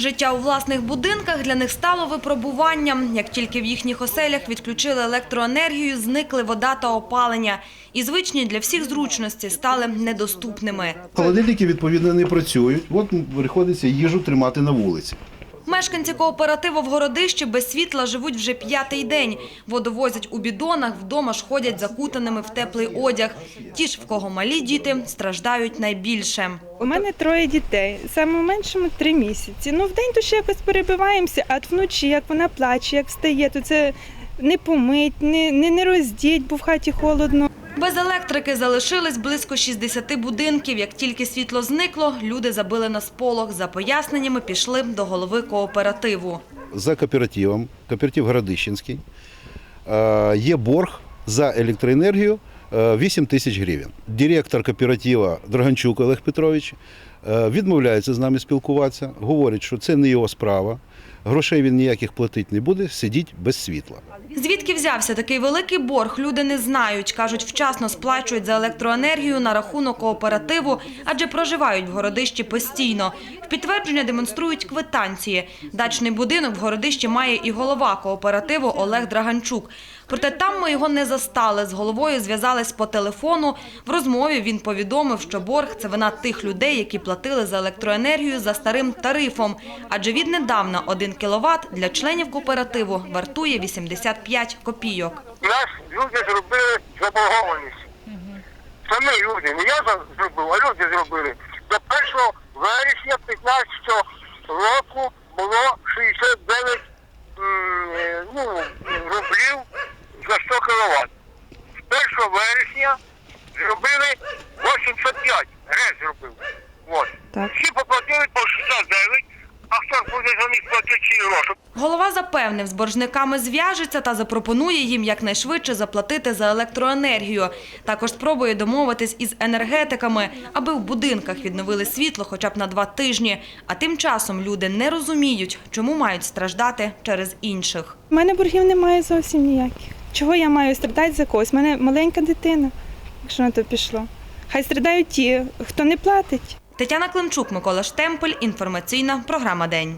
Життя у власних будинках для них стало випробуванням. Як тільки в їхніх оселях відключили електроенергію, зникли вода та опалення. І звичні для всіх зручності стали недоступними. Холодильники, відповідно, не працюють. От приходиться їжу тримати на вулиці. Мешканці кооперативу в Городищі без світла живуть вже п'ятий день. Воду возять у бідонах, вдома ж ходять закутаними в теплий одяг. Ті ж, в кого малі діти, страждають найбільше. У мене троє дітей, саме меншому три місяці. Ну, вдень то ще якось перебиваємося, а вночі, як вона плаче, як встає, то це не помить, не, не, не роздіть, бо в хаті холодно. Без електрики залишились близько 60 будинків. Як тільки світло зникло, люди забили на сполох. За поясненнями пішли до голови кооперативу. За кооперативом, кооператив Городищенський, е, є борг за електроенергію е, 8 тисяч гривень. Директор кооператива Драганчук Олег Петрович е, відмовляється з нами спілкуватися, говорить, що це не його справа. Грошей він ніяких платити не буде, сидіть без світла. Звідки взявся такий великий борг, люди не знають. Кажуть, вчасно сплачують за електроенергію на рахунок кооперативу, адже проживають в Городищі постійно. В підтвердження демонструють квитанції. Дачний будинок в Городищі має і голова кооперативу Олег Драганчук. Проте там ми його не застали. З головою зв'язались по телефону. В розмові він повідомив, що борг – це вина тих людей, які платили за електроенергію за старим тарифом. Адже віднедавна 1 кіловат для членів кооперативу вартує 85 копійок. нас люди зробили заборгованість. Самі люди, не я зробив, а люди зробили. До 1 вересня 15 року було 69 е, ну, рублів за 100 кВт. З 1 вересня зробили 85, рез зробив. Так. Всі поплатили по 69, а хто буде за них платити ці гроші? Голова запевнив, з боржниками зв'яжеться та запропонує їм якнайшвидше заплатити за електроенергію. Також спробує домовитись із енергетиками, аби в будинках відновили світло хоча б на два тижні. А тим часом люди не розуміють, чому мають страждати через інших. У мене боргів немає зовсім ніяких. Чого я маю страдати за когось? У мене маленька дитина, якщо на то пішло. Хай страдають ті, хто не платить. Тетяна Климчук, Микола Штемпель. Інформаційна програма День.